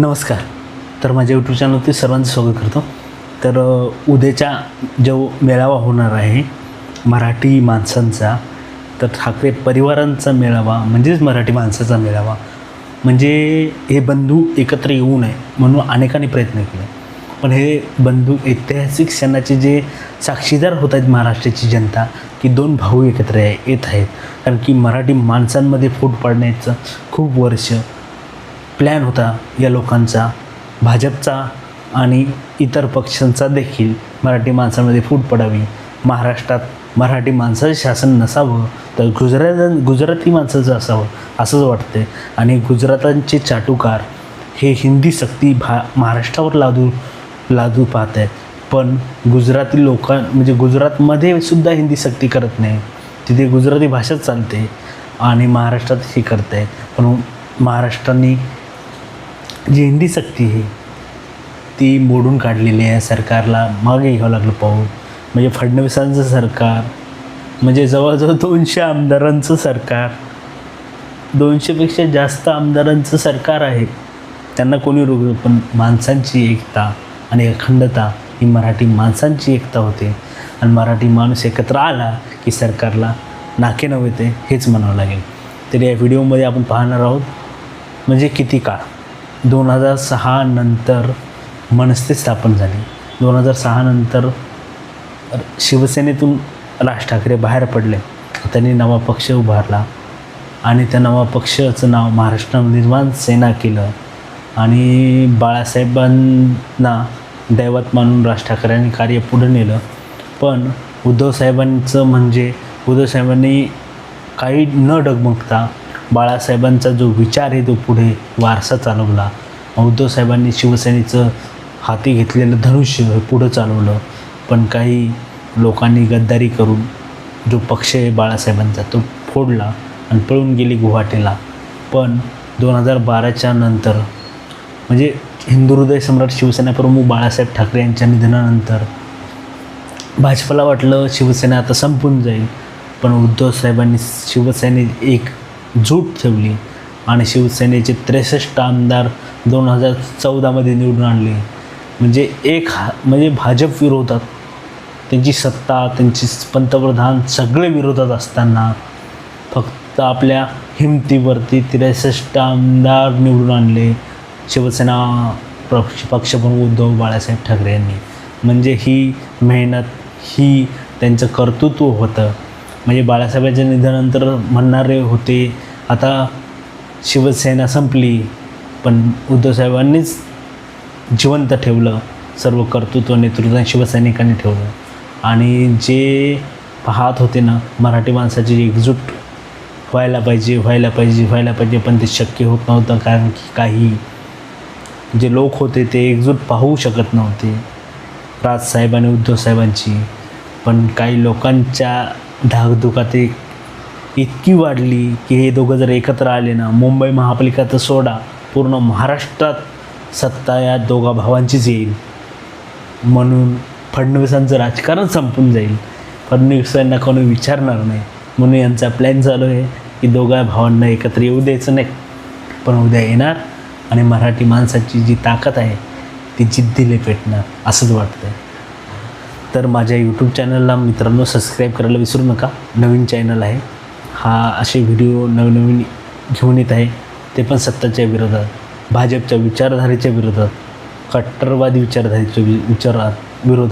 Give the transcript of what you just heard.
नमस्कार. तर माझ्या यूट्यूब चॅनलवरती सर्वांचं स्वागत करतो. तर उद्याच्या जो मेळावा होणार आहे मराठी माणसांचा तर ठाकरे परिवारांचा मेळावा म्हणजेच मराठी माणसाचा मेळावा म्हणजे हे बंधू एकत्र येऊ नये म्हणून अनेकांनी प्रयत्न केले. पण हे बंधू ऐतिहासिक क्षणाचे जे साक्षीदार होत आहेत महाराष्ट्राची जनता की दोन भाऊ एकत्र येत आहेत. कारण की मराठी माणसांमध्ये फूट पाडण्याचं खूप वर्ष प्लॅन होता या लोकांचा. भाजपचा आणि इतर पक्षांचा देखील मराठी माणसामध्ये फूट पडावी. महाराष्ट्रात मराठी माणसाचं शासन नसावं तर गुजरात गुजराती माणसाचं असावं असंच वाटते आणि गुजरातांचे चाटुकार हे हिंदी सक्ती भा महाराष्ट्रावर लादू लादू पाहत आहेत पण गुजराती लोक म्हणजे गुजरातमध्ये सुद्धा हिंदी सक्ती करत नाही. तिथे गुजराती भाषाच चालते आणि महाराष्ट्रात हे करत आहेत पण महाराष्ट्राने जी हिंदी सक्ती आहे ती मोडून काढलेली आहे सरकारला मागे घ्यावं लागलं पाहून. म्हणजे फडणवीसांचं सरकार म्हणजे जवळजवळ दोनशे आमदारांचं सरकार दोनशेपेक्षा जास्त आमदारांचं सरकार आहे. त्यांना कोणी रोग पण माणसांची एकता आणि अखंडता ही मराठी माणसांची एकता होते. आणि मराठी माणूस एकत्र आला की सरकारला नाके नव्हते हेच म्हणावं लागेल. तर या व्हिडिओमध्ये आपण पाहणार आहोत म्हणजे किती काळ? दोन हजार सहा नंतर मनस्ते स्थापन झाली. दोन हजार सहा नंतर शिवसेनेतून राज ठाकरे बाहेर पडले. त्यांनी नवा पक्ष उभारला आणि त्या नवा पक्षाचं नाव महाराष्ट्र निर्माण सेना केलं आणि बाळासाहेबांना दैवत मानून राज ठाकरेंनी कार्य पुढे नेलं. पण उद्धव साहेबांचं म्हणजे उद्धव साहेबांनी काही न डगमगता बाळासाहेबांचा जो विचार आहे तो पुढे वारसा चालवला. उद्धवसाहेबांनी शिवसेनेचं हाती घेतलेलं धनुष्य हे पुढं चालवलं. पण काही लोकांनी गद्दारी करून जो पक्ष आहे बाळासाहेबांचा तो फोडला आणि पळून गेली गुवाहाटीला. पण दोन हजार बाराच्या नंतर म्हणजे हिंदू हृदय सम्राट शिवसेना प्रमुख बाळासाहेब ठाकरे यांच्या निधनानंतर भाजपला वाटलं शिवसेना आता संपून जाईल. पण उद्धव साहेबांनी एक झूट ठेवली आणि शिवसेनेचे त्रेसष्ट आमदार दोन हजार चौदामध्ये निवडून आणले. म्हणजे एक हा म्हणजे भाजप विरोधात त्यांची सत्ता त्यांची पंतप्रधान सगळे विरोधात असताना फक्त आपल्या हिमतीवरती त्रेसष्ट आमदार निवडून आणले शिवसेना पक्ष पक्षप्रमुख उद्धव बाळासाहेब ठाकरे यांनी. म्हणजे ही मेहनत ही त्यांचं कर्तृत्व होतं. म्हणजे बाळासाहेबांच्या निधनानंतर म्हणणारे होते आता शिवसेना संपली पण उद्धवसाहेबांनीच जिवंत ठेवलं सर्व कर्तृत्व नेतृत्व शिवसैनिकांनी ठेवलं. आणि जे पाहत होते ना मराठी माणसाची एकजूट व्हायला पाहिजे व्हायला पाहिजे व्हायला पाहिजे पण ते शक्य होत नव्हतं कारण की काही जे लोक होते ते एकजूट पाहू शकत नव्हते राजसाहेब आणि उद्धवसाहेबांची पण काही लोकांच्या धाकधुकात एक इतकी वाढली की हे दोघं जर एकत्र आले ना मुंबई महापालिका तर सोडा पूर्ण महाराष्ट्रात सत्ता या दोघा भावांचीच येईल. म्हणून फडणवीसांचं राजकारण संपून जाईल. फडणवीसांना कोणी विचारणार नाही. म्हणून यांचा प्लॅन चालू आहे की दोघा भावांना एकत्र येऊ द्यायचं नाही. पण उद्या येणार आणि मराठी माणसाची जी ताकद आहे ती जिद्दीले पेटणार असंच वाटतं तर माझ्या यूट्यूब चॅनलला मित्रांनो सबस्क्राईब करायला विसरू नका. नवीन चॅनल आहे. हा असे व्हिडिओ नवनवीन घेऊन येत आहे. ते पण सत्ताच्या विरोधात. भाजपच्या विचारधारेच्या विरोधात. कट्टरवादी विचारधारेच्या वि विचारात विरोधात.